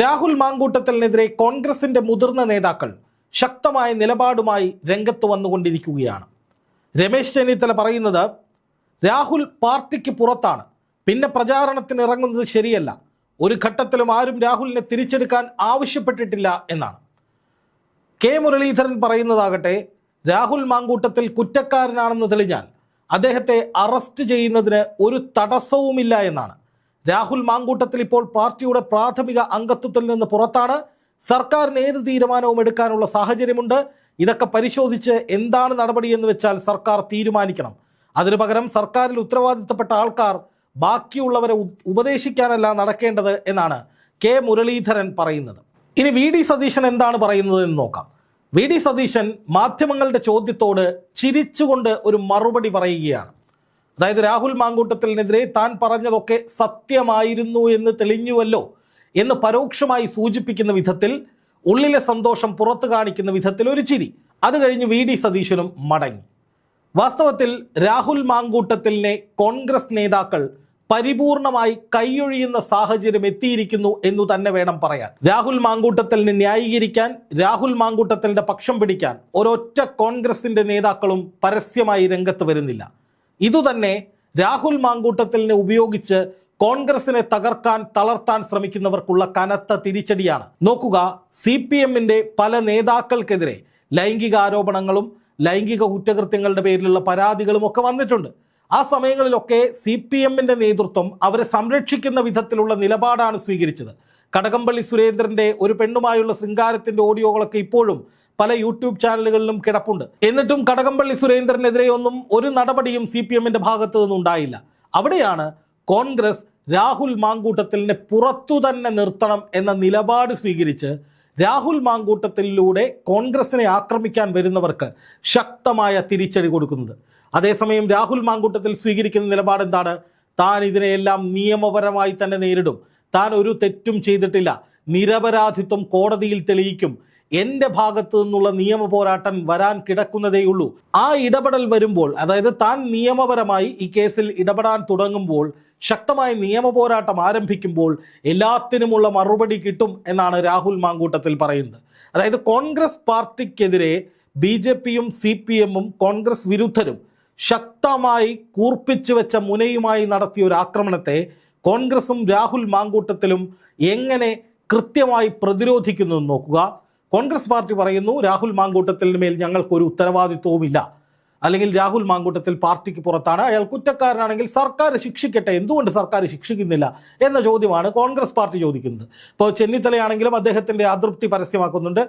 രാഹുൽ മാങ്കൂട്ടത്തിനെതിരെ കോൺഗ്രസിന്റെ മുതിർന്ന നേതാക്കൾ ശക്തമായ നിലപാടുമായി രംഗത്ത് വന്നുകൊണ്ടിരിക്കുകയാണ്. രമേശ് ചെന്നിത്തല പറയുന്നത് രാഹുൽ പാർട്ടിക്ക് പുറത്താണ്. പിന്നെ പ്രചാരണത്തിന് ഇറങ്ങുന്നത് ശരിയല്ല. ഒരു ഘട്ടത്തിലും ആരും രാഹുലിനെ തിരിച്ചെടുക്കാൻ ആവശ്യപ്പെട്ടിട്ടില്ല എന്നാണ്. കെ മുരളീധരൻ പറയുന്നതാകട്ടെ രാഹുൽ മാങ്കൂട്ടത്തിൽ കുറ്റക്കാരനാണെന്ന് തെളിഞ്ഞാൽ അദ്ദേഹത്തെ അറസ്റ്റ് ചെയ്യുന്നതിന് ഒരു തടസ്സവുമില്ല എന്നാണ്. രാഹുൽ മാങ്കൂട്ടത്തിൽ ഇപ്പോൾ പാർട്ടിയുടെ പ്രാഥമിക അംഗത്വത്തിൽ നിന്ന് പുറത്താണ്. സർക്കാരിന് ഏത് തീരുമാനവും എടുക്കാനുള്ള സാഹചര്യമുണ്ട്. ഇതൊക്കെ പരിശോധിച്ച് എന്താണ് നടപടി എന്ന് വെച്ചാൽ സർക്കാർ തീരുമാനിക്കണം. അതിനു പകരം സർക്കാരിൽ ഉത്തരവാദിത്തപ്പെട്ട ആൾക്കാർ ബാക്കിയുള്ളവരെ ഉപദേശിക്കാനല്ല നടക്കേണ്ടത് എന്നാണ് കെ മുരളീധരൻ പറയുന്നത്. ഇനി വി ഡി സതീശൻ എന്താണ് പറയുന്നത് എന്ന് നോക്കാം. വി ഡി സതീശൻ മാധ്യമങ്ങളുടെ ചോദ്യത്തോട് ചിരിച്ചുകൊണ്ട് ഒരു മറുപടി പറയുകയാണ്. അതായത് രാഹുൽ മാങ്കൂട്ടത്തിനെതിരെ താൻ പറഞ്ഞതൊക്കെ സത്യമായിരുന്നു എന്ന് തെളിഞ്ഞുവല്ലോ എന്ന് പരോക്ഷമായി സൂചിപ്പിക്കുന്ന വിധത്തിൽ ഉള്ളിലെ സന്തോഷം പുറത്തു കാണിക്കുന്ന വിധത്തിൽ ഒരു ചിരി. അത് കഴിഞ്ഞ് വി ഡി സതീശനും മടങ്ങി. വാസ്തവത്തിൽ രാഹുൽ മാങ്കൂട്ടത്തിലിനെ കോൺഗ്രസ് നേതാക്കൾ പരിപൂർണമായി കൈയൊഴിയുന്ന സാഹചര്യം എത്തിയിരിക്കുന്നു എന്നു തന്നെ വേണം പറയാൻ. രാഹുൽ മാങ്കൂട്ടത്തലിനെ ന്യായീകരിക്കാൻ രാഹുൽ മാങ്കൂട്ടത്തലിന്റെ പക്ഷം പിടിക്കാൻ ഒരൊറ്റ കോൺഗ്രസിന്റെ നേതാക്കളും പരസ്യമായി രംഗത്ത് വരുന്നില്ല. ഇതുതന്നെ രാഹുൽ മാങ്കൂട്ടത്തലിനെ ഉപയോഗിച്ച് കോൺഗ്രസിനെ തകർക്കാൻ തളർത്താൻ ശ്രമിക്കുന്നവർക്കുള്ള കനത്ത തിരിച്ചടിയാണ്. നോക്കുക സി പി എമ്മിന്റെ പല നേതാക്കൾക്കെതിരെ ലൈംഗിക ആരോപണങ്ങളും ലൈംഗിക കുറ്റകൃത്യങ്ങളുടെ പേരിലുള്ള പരാതികളും ഒക്കെ വന്നിട്ടുണ്ട്. ആ സമയങ്ങളിലൊക്കെ സി പി എമ്മിന്റെ നേതൃത്വം അവരെ സംരക്ഷിക്കുന്ന വിധത്തിലുള്ള നിലപാടാണ് സ്വീകരിച്ചത്. കടകംപള്ളി സുരേന്ദ്രന്റെ ഒരു പെണ്ണുമായുള്ള ശൃംഗാരത്തിന്റെ ഓഡിയോകളൊക്കെ ഇപ്പോഴും പല യൂട്യൂബ് ചാനലുകളിലും കിടപ്പുണ്ട്. എന്നിട്ടും കടകംപള്ളി സുരേന്ദ്രനെതിരെ ഒന്നും ഒരു നടപടിയും സി പി എമ്മിന്റെ ഭാഗത്തു നിന്നുണ്ടായില്ല അവിടെയാണ് കോൺഗ്രസ് രാഹുൽ മാങ്കൂട്ടത്തിലിനെ പുറത്തു തന്നെ നിർത്തണം എന്ന നിലപാട് സ്വീകരിച്ച് രാഹുൽ മാങ്കൂട്ടത്തിലൂടെ കോൺഗ്രസിനെ ആക്രമിക്കാൻ വരുന്നവർക്ക് ശക്തമായ തിരിച്ചടി കൊടുക്കുന്നത്. അതേസമയം രാഹുൽ മാങ്കൂട്ടത്തിൽ സ്വീകരിക്കുന്ന നിലപാട് എന്താണ്? താൻ ഇതിനെയെല്ലാം നിയമപരമായി തന്നെ നേരിടും. താൻ ഒരു തെറ്റും ചെയ്തിട്ടില്ല. നിരപരാധിത്വം കോടതിയിൽ തെളിയിക്കും. എന്റെ ഭാഗത്തു നിന്നുള്ള നിയമ പോരാട്ടം വരാൻ കിടക്കുന്നതേയുള്ളൂ ആ ഇടപെടൽ വരുമ്പോൾ അതായത് താൻ നിയമപരമായി ഈ കേസിൽ ഇടപെടാൻ തുടങ്ങുമ്പോൾ ശക്തമായ നിയമ പോരാട്ടം ആരംഭിക്കുമ്പോൾ എല്ലാത്തിനുമുള്ള മറുപടി കിട്ടും എന്നാണ് രാഹുൽ മാങ്കൂട്ടത്തിൽ പറയുന്നത്. അതായത് കോൺഗ്രസ് പാർട്ടിക്കെതിരെ ബി ജെ പിയും സി പി എമ്മും കോൺഗ്രസ് വിരുദ്ധരും ശക്തമായി കൂർപ്പിച്ചു വെച്ച മുനയുമായി നടത്തിയ ഒരു ആക്രമണത്തെ കോൺഗ്രസും രാഹുൽ മാങ്കൂട്ടത്തിലും എങ്ങനെ കൃത്യമായി പ്രതിരോധിക്കുന്നു നോക്കുക. കോൺഗ്രസ് പാർട്ടി പറയുന്നു രാഹുൽ മാങ്കൂട്ടത്തിന് മേൽ ഞങ്ങൾക്കൊരു ഉത്തരവാദിത്വവുമില്ല. അല്ലെങ്കിൽ രാഹുൽ മാങ്കൂട്ടത്തിൽ പാർട്ടിക്ക് പുറത്താണ് അയാൾ കുറ്റക്കാരനാണെങ്കിൽ സർക്കാർ ശിക്ഷിക്കട്ടെ എന്തുകൊണ്ട് സർക്കാർ ശിക്ഷിക്കുന്നില്ല? എന്ന ചോദ്യമാണ് കോൺഗ്രസ് പാർട്ടി ചോദിക്കുന്നത്. ഇപ്പോൾ ചെന്നിത്തലയാണെങ്കിലും അദ്ദേഹത്തിന്റെ അതൃപ്തി പരസ്യമാക്കുന്നുണ്ട്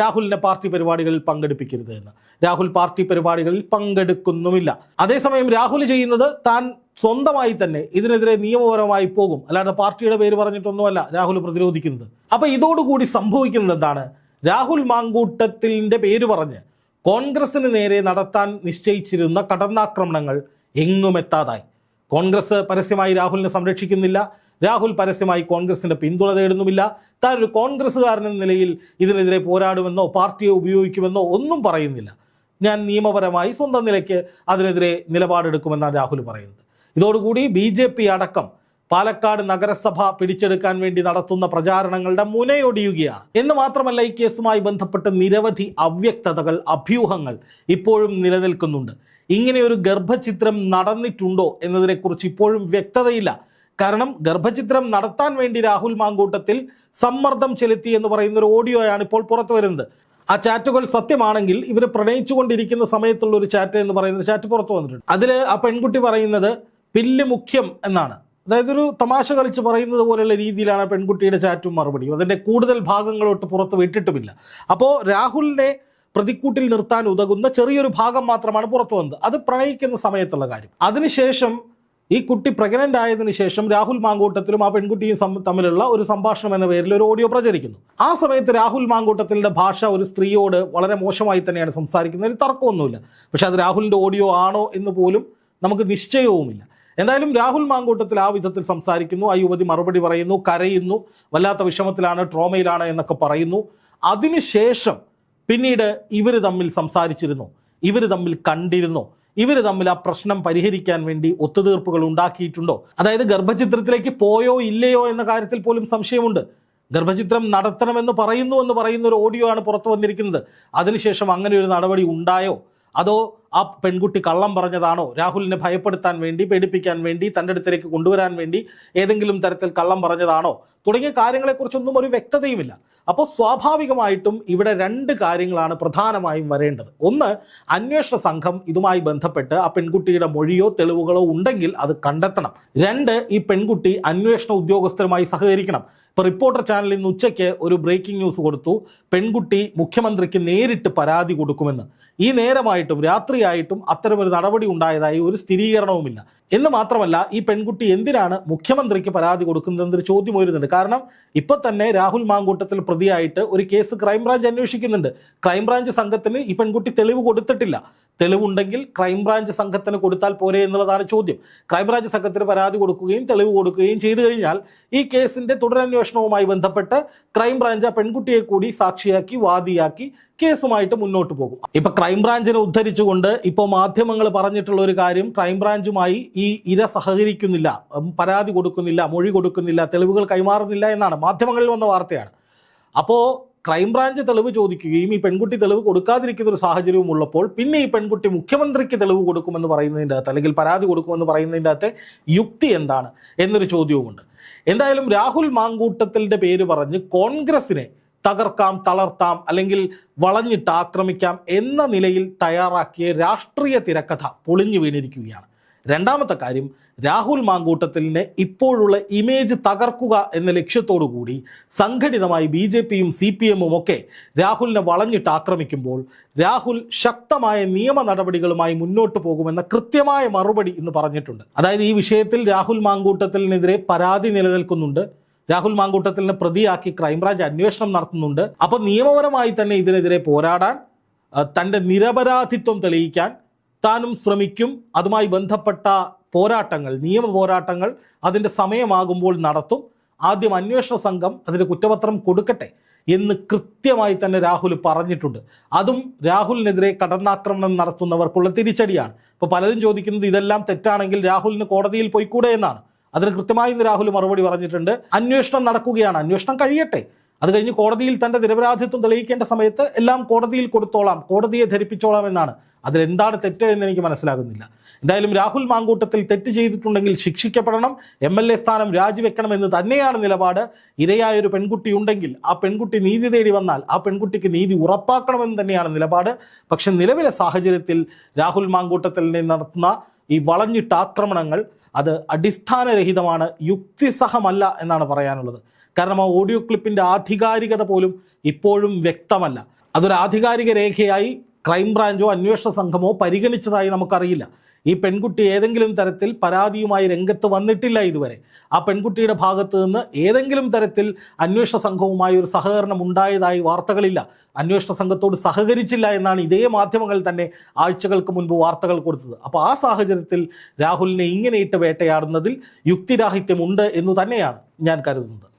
രാഹുലിനെ പാർട്ടി പരിപാടികളിൽ പങ്കെടുപ്പിക്കരുത് എന്ന്. രാഹുൽ പാർട്ടി പരിപാടികളിൽ പങ്കെടുക്കുന്നുമില്ല. അതേസമയം രാഹുൽ ചെയ്യുന്നത് താൻ സ്വന്തമായി തന്നെ ഇതിനെതിരെ നിയമപരമായി പോകും. അല്ലാതെ പാർട്ടിയുടെ പേര് പറഞ്ഞിട്ടൊന്നുമല്ല രാഹുൽ പ്രതിരോധിക്കുന്നത്. അപ്പൊ ഇതോടുകൂടി സംഭവിക്കുന്നത് എന്താണ്? രാഹുൽ മാങ്കൂട്ടത്തിന്റെ പേര് പറഞ്ഞ് കോൺഗ്രസിന് നേരെ നടത്താൻ നിശ്ചയിച്ചിരുന്ന കടന്നാക്രമണങ്ങൾ എങ്ങും എത്താതായി. കോൺഗ്രസ് പരസ്യമായി രാഹുലിനെ സംരക്ഷിക്കുന്നില്ല. രാഹുൽ പരസ്യമായി കോൺഗ്രസിന്റെ പിന്തുണ തേടുന്നുമില്ല. താൻ ഒരു കോൺഗ്രസ്സുകാരൻ എന്ന നിലയിൽ ഇതിനെതിരെ പോരാടുമെന്നോ പാർട്ടിയെ ഉപയോഗിക്കുമെന്നോ ഒന്നും പറയുന്നില്ല. ഞാൻ നിയമപരമായി സ്വന്തം നിലയ്ക്ക് അതിനെതിരെ നിലപാടെടുക്കുമെന്നാണ് രാഹുൽ പറയുന്നത്. ഇതോടുകൂടി ബി അടക്കം പാലക്കാട് നഗരസഭ പിടിച്ചെടുക്കാൻ വേണ്ടി നടത്തുന്ന പ്രചാരണങ്ങളുടെ മുനയൊടിയുകയാണ്. എന്ന് മാത്രമല്ല ഈ കേസുമായി ബന്ധപ്പെട്ട് നിരവധി അവ്യക്തതകൾ അഭ്യൂഹങ്ങൾ ഇപ്പോഴും നിലനിൽക്കുന്നുണ്ട്. ഇങ്ങനെ ഒരു ഗർഭചിത്രം നടന്നിട്ടുണ്ടോ എന്നതിനെക്കുറിച്ച് ഇപ്പോഴും വ്യക്തതയില്ല. കാരണം ഗർഭചിത്രം നടത്താൻ വേണ്ടി രാഹുൽ മാങ്കൂട്ടത്തിൽ സമ്മർദ്ദം ചെലുത്തി എന്ന് പറയുന്ന ഒരു ഓഡിയോയാണ് ഇപ്പോൾ പുറത്തു വരുന്നത്. ആ ചാറ്റുകൾ സത്യമാണെങ്കിൽ ഇവർ പ്രണയിച്ചുകൊണ്ടിരിക്കുന്ന സമയത്തുള്ള ഒരു ചാറ്റ് എന്ന് പറയുന്ന ചാറ്റ് പുറത്തു വന്നിട്ടുണ്ട്. അതിൽ ആ പെൺകുട്ടി പറയുന്നത് പില്ല് മുഖ്യം എന്നാണ്. അതായത് ഒരു തമാശ കളിച്ച് പറയുന്നത് പോലെയുള്ള രീതിയിലാണ് പെൺകുട്ടിയുടെ ചാറ്റും മറുപടിയും. അതിന്റെ കൂടുതൽ ഭാഗങ്ങളോട്ട് പുറത്ത് വിട്ടിട്ടുമില്ല. അപ്പോൾ രാഹുലിനെ പ്രതിക്കൂട്ടിൽ നിർത്താൻ ഉതകുന്ന ചെറിയൊരു ഭാഗം മാത്രമാണ് പുറത്തു വന്നത്. അത് പ്രണയിക്കുന്ന സമയത്തുള്ള കാര്യം. അതിനുശേഷം ഈ കുട്ടി പ്രഗ്നന്റ് ആയതിനു ശേഷം രാഹുൽ മാങ്കൂട്ടത്തിലും ആ പെൺകുട്ടിയും തമ്മിലുള്ള ഒരു സംഭാഷണം എന്ന പേരിൽ ഒരു ഓഡിയോ പ്രചരിക്കുന്നു. ആ സമയത്ത് രാഹുൽ മാങ്കൂട്ടത്തിന്റെ ഭാഷ ഒരു സ്ത്രീയോട് വളരെ മോശമായി തന്നെയാണ് സംസാരിക്കുന്നതിൽ തർക്കമൊന്നുമില്ല. പക്ഷേ അത് രാഹുലിന്റെ ഓഡിയോ ആണോ എന്ന് പോലും നമുക്ക് നിശ്ചയവുമില്ല. എന്തായാലും രാഹുൽ മാങ്കൂട്ടത്തിൽ ആ വിധത്തിൽ സംസാരിക്കുന്നു. ആ യുവതി മറുപടി പറയുന്നു കരയുന്നു വല്ലാത്ത വിഷമത്തിലാണ് ട്രോമയിലാണ് എന്നൊക്കെ പറയുന്നു. അതിനുശേഷം പിന്നീട് ഇവർ തമ്മിൽ സംസാരിച്ചിരുന്നു. ഇവർ തമ്മിൽ കണ്ടിരുന്നു. ഇവർ തമ്മിൽ ആ പ്രശ്നം പരിഹരിക്കാൻ വേണ്ടി ഒത്തുതീർപ്പുകൾ ഉണ്ടാക്കിയിട്ടുണ്ടോ? അതായത് ഗർഭചിത്രത്തിലേക്ക് പോയോ ഇല്ലയോ എന്ന കാര്യത്തിൽ പോലും സംശയമുണ്ട്. ഗർഭചിത്രം നടത്തണമെന്ന് പറയുന്നു എന്ന് പറയുന്ന ഒരു ഓഡിയോ ആണ് പുറത്തു വന്നിരിക്കുന്നത്. അതിനുശേഷം അങ്ങനെ ഒരു നടപടി ഉണ്ടായോ? അതോ ആ പെൺകുട്ടി കള്ളം പറഞ്ഞതാണോ? രാഹുലിനെ ഭയപ്പെടുത്താൻ വേണ്ടി പേടിപ്പിക്കാൻ വേണ്ടി തന്റെ അടുത്തേക്ക് കൊണ്ടുവരാൻ വേണ്ടി ഏതെങ്കിലും തരത്തിൽ കള്ളം പറഞ്ഞതാണോ? തുടങ്ങിയ കാര്യങ്ങളെക്കുറിച്ചൊന്നും ഒരു വ്യക്തതയുമില്ല. അപ്പോൾ സ്വാഭാവികമായിട്ടും ഇവിടെ രണ്ട് കാര്യങ്ങളാണ് പ്രധാനമായും വരേണ്ടത്. ഒന്ന് അന്വേഷണ സംഘം ഇതുമായി ബന്ധപ്പെട്ട് ആ പെൺകുട്ടിയുടെ മൊഴിയോ തെളിവുകളോ ഉണ്ടെങ്കിൽ അത് കണ്ടെത്തണം. രണ്ട് ഈ പെൺകുട്ടി അന്വേഷണ ഉദ്യോഗസ്ഥരുമായി സഹകരിക്കണം. ഇപ്പോൾ റിപ്പോർട്ടർ ചാനലിൽ ഇന്ന് ഉച്ചയ്ക്ക് ഒരു ബ്രേക്കിംഗ് ന്യൂസ് കൊടുത്തു. പെൺകുട്ടി മുഖ്യമന്ത്രിക്ക് നേരിട്ട് പരാതി കൊടുക്കുമെന്ന്. ഈ നേരമായിട്ടും രാത്രിയായിട്ടും അത്തരമൊരു നടപടി ഉണ്ടായതായി ഒരു സ്ഥിരീകരണവുമില്ല. എന്ന് മാത്രമല്ല ഈ പെൺകുട്ടി എന്തിനാണ് മുഖ്യമന്ത്രിക്ക് പരാതി കൊടുക്കുന്നതെന്നൊരു ചോദ്യം ഉയരുന്നുണ്ട്. കാരണം ഇപ്പൊ തന്നെ രാഹുൽ മാങ്കൂട്ടത്തിൽ പ്രതിയായിട്ട് ഒരു കേസ് ക്രൈംബ്രാഞ്ച് അന്വേഷിക്കുന്നുണ്ട്. ക്രൈംബ്രാഞ്ച് സംഘത്തിന് ഈ പെൺകുട്ടി തെളിവ് കൊടുത്തിട്ടില്ല. തെളിവുണ്ടെങ്കിൽ ക്രൈംബ്രാഞ്ച് സംഘത്തിന് കൊടുത്താൽ പോരെ എന്നുള്ളതാണ് ചോദ്യം. ക്രൈംബ്രാഞ്ച് സംഘത്തിന് പരാതി കൊടുക്കുകയും തെളിവ് കൊടുക്കുകയും ചെയ്തു കഴിഞ്ഞാൽ ഈ കേസിന്റെ തുടരന്വേഷണവുമായി ബന്ധപ്പെട്ട് ക്രൈംബ്രാഞ്ച് ആ പെൺകുട്ടിയെ കൂടി സാക്ഷിയാക്കി വാദിയാക്കി കേസുമായിട്ട് മുന്നോട്ട് പോകും. ഇപ്പൊ ക്രൈംബ്രാഞ്ചിനെ ഉദ്ധരിച്ചുകൊണ്ട് ഇപ്പോൾ മാധ്യമങ്ങൾ പറഞ്ഞിട്ടുള്ള ഒരു കാര്യം ക്രൈംബ്രാഞ്ചുമായി ഈ ഇര സഹകരിക്കുന്നില്ല പരാതി കൊടുക്കുന്നില്ല മൊഴി കൊടുക്കുന്നില്ല തെളിവുകൾ കൈമാറുന്നില്ല എന്നാണ്. മാധ്യമങ്ങളിൽ വന്ന വാർത്തയാണ്. അപ്പോൾ ക്രൈംബ്രാഞ്ച് തെളിവ് ചോദിക്കുകയും ഈ പെൺകുട്ടി തെളിവ് കൊടുക്കാതിരിക്കുന്ന ഒരു സാഹചര്യവും ഉള്ളപ്പോൾ പിന്നെ ഈ പെൺകുട്ടി മുഖ്യമന്ത്രിക്ക് തെളിവ് കൊടുക്കുമെന്ന് പറയുന്നതിന്റെ അകത്ത് അല്ലെങ്കിൽ പരാതി കൊടുക്കുമെന്ന് പറയുന്നതിന്റെ അകത്ത് യുക്തി എന്താണ് എന്നൊരു ചോദ്യവുമുണ്ട്. എന്തായാലും രാഹുൽ മാങ്കൂട്ടത്തിന്റെ പേര് പറഞ്ഞ് കോൺഗ്രസിനെ തകർക്കാം തളർത്താം അല്ലെങ്കിൽ വളഞ്ഞിട്ട് ആക്രമിക്കാം എന്ന നിലയിൽ തയ്യാറാക്കിയ രാഷ്ട്രീയ തിരക്കഥ പൊളിഞ്ഞു വീണിരിക്കുകയാണ്. രണ്ടാമത്തെ കാര്യം രാഹുൽ മാങ്കൂട്ടത്തിലിന്റെ ഇപ്പോഴുള്ള ഇമേജ് തകർക്കുക എന്ന ലക്ഷ്യത്തോടു കൂടി സംഘടിതമായി ബി ജെ പിയും സി പി എമ്മും ഒക്കെ രാഹുലിനെ വളഞ്ഞിട്ട് ആക്രമിക്കുമ്പോൾ രാഹുൽ ശക്തമായ നിയമ നടപടികളുമായി മുന്നോട്ട് പോകുമെന്ന കൃത്യമായ മറുപടി ഇന്ന് പറഞ്ഞിട്ടുണ്ട്. അതായത് ഈ വിഷയത്തിൽ രാഹുൽ മാങ്കൂട്ടത്തിനെതിരെ പരാതി നിലനിൽക്കുന്നുണ്ട്. രാഹുൽ മാങ്കൂട്ടത്തിലിനെ പ്രതിയാക്കി ക്രൈംബ്രാഞ്ച് അന്വേഷണം നടത്തുന്നുണ്ട്. അപ്പോൾ നിയമപരമായി തന്നെ ഇതിനെതിരെ പോരാടാൻ തന്റെ നിരപരാധിത്വം തെളിയിക്കാൻ താനും ശ്രമിക്കും. അതുമായി ബന്ധപ്പെട്ട പോരാട്ടങ്ങൾ നിയമ പോരാട്ടങ്ങൾ അതിന്റെ സമയമാകുമ്പോൾ നടത്തും. ആദ്യം അന്വേഷണ സംഘം അതിന്റെ കുറ്റപത്രം കൊടുക്കട്ടെ എന്ന് കൃത്യമായി തന്നെ രാഹുൽ പറഞ്ഞിട്ടുണ്ട്. അതും രാഹുലിനെതിരെ കടന്നാക്രമണം നടത്തുന്നവർക്കുള്ള തിരിച്ചടിയാണ്. ഇപ്പോൾ പലരും ചോദിക്കുന്നത് ഇതെല്ലാം തെറ്റാണെങ്കിൽ രാഹുലിന് കോടതിയിൽ പോയിക്കൂടെ എന്നാണ്. അതിന് കൃത്യമായി ഇന്ന് രാഹുൽ മറുപടി പറഞ്ഞിട്ടുണ്ട്. അന്വേഷണം നടക്കുകയാണ്. അന്വേഷണം കഴിയട്ടെ. അത് കഴിഞ്ഞ് കോടതിയിൽ തന്റെ നിരപരാധിത്വം തെളിയിക്കേണ്ട സമയത്ത് എല്ലാം കോടതിയിൽ കൊടുത്തോളാം. കോടതിയെ ധരിപ്പിച്ചോളാം എന്നാണ് അതിലെന്താണ് തെറ്റ് എന്ന് എനിക്ക് മനസ്സിലാകുന്നില്ല. എന്തായാലും രാഹുൽ മാങ്കൂട്ടത്തിൽ തെറ്റ് ചെയ്തിട്ടുണ്ടെങ്കിൽ ശിക്ഷിക്കപ്പെടണം. എം എൽ എ സ്ഥാനം രാജിവെക്കണം എന്ന് തന്നെയാണ് നിലപാട്. ഇരയായ ഒരു പെൺകുട്ടി ഉണ്ടെങ്കിൽ ആ പെൺകുട്ടി നീതി തേടി വന്നാൽ ആ പെൺകുട്ടിക്ക് നീതി ഉറപ്പാക്കണമെന്ന് തന്നെയാണ് നിലപാട്. പക്ഷെ നിലവിലെ സാഹചര്യത്തിൽ രാഹുൽ മാങ്കൂട്ടത്തിൽ നടത്തുന്ന ഈ വളഞ്ഞിട്ട ആക്രമണങ്ങൾ അത് അടിസ്ഥാനരഹിതമാണ് യുക്തിസഹമല്ല എന്നാണ് പറയാനുള്ളത്. കാരണം ആ ഓഡിയോ ക്ലിപ്പിന്റെ ആധികാരികത പോലും ഇപ്പോഴും വ്യക്തമല്ല. അതൊരു ആധികാരിക രേഖയായി ക്രൈംബ്രാഞ്ചോ അന്വേഷണ സംഘമോ പരിഗണിച്ചതായി നമുക്കറിയില്ല. ഈ പെൺകുട്ടി ഏതെങ്കിലും തരത്തിൽ പരാതിയുമായി രംഗത്ത് വന്നിട്ടില്ല ഇതുവരെ. ആ പെൺകുട്ടിയുടെ ഭാഗത്തു നിന്ന് ഏതെങ്കിലും തരത്തിൽ അന്വേഷണ സംഘവുമായി ഒരു സഹകരണം ഉണ്ടായതായി വാർത്തകളില്ല. അന്വേഷണ സംഘത്തോട് സഹകരിച്ചില്ല എന്നാണ് ഇതേ മാധ്യമങ്ങൾ തന്നെ ആഴ്ചകൾക്ക് മുൻപ് വാർത്തകൾ കൊടുത്തത്. അപ്പോൾ ആ സാഹചര്യത്തിൽ രാഹുലിനെ ഇങ്ങനെയിട്ട് വേട്ടയാടുന്നതിൽ യുക്തിരാഹിത്യമുണ്ട് എന്ന് തന്നെയാണ് ഞാൻ കരുതുന്നത്.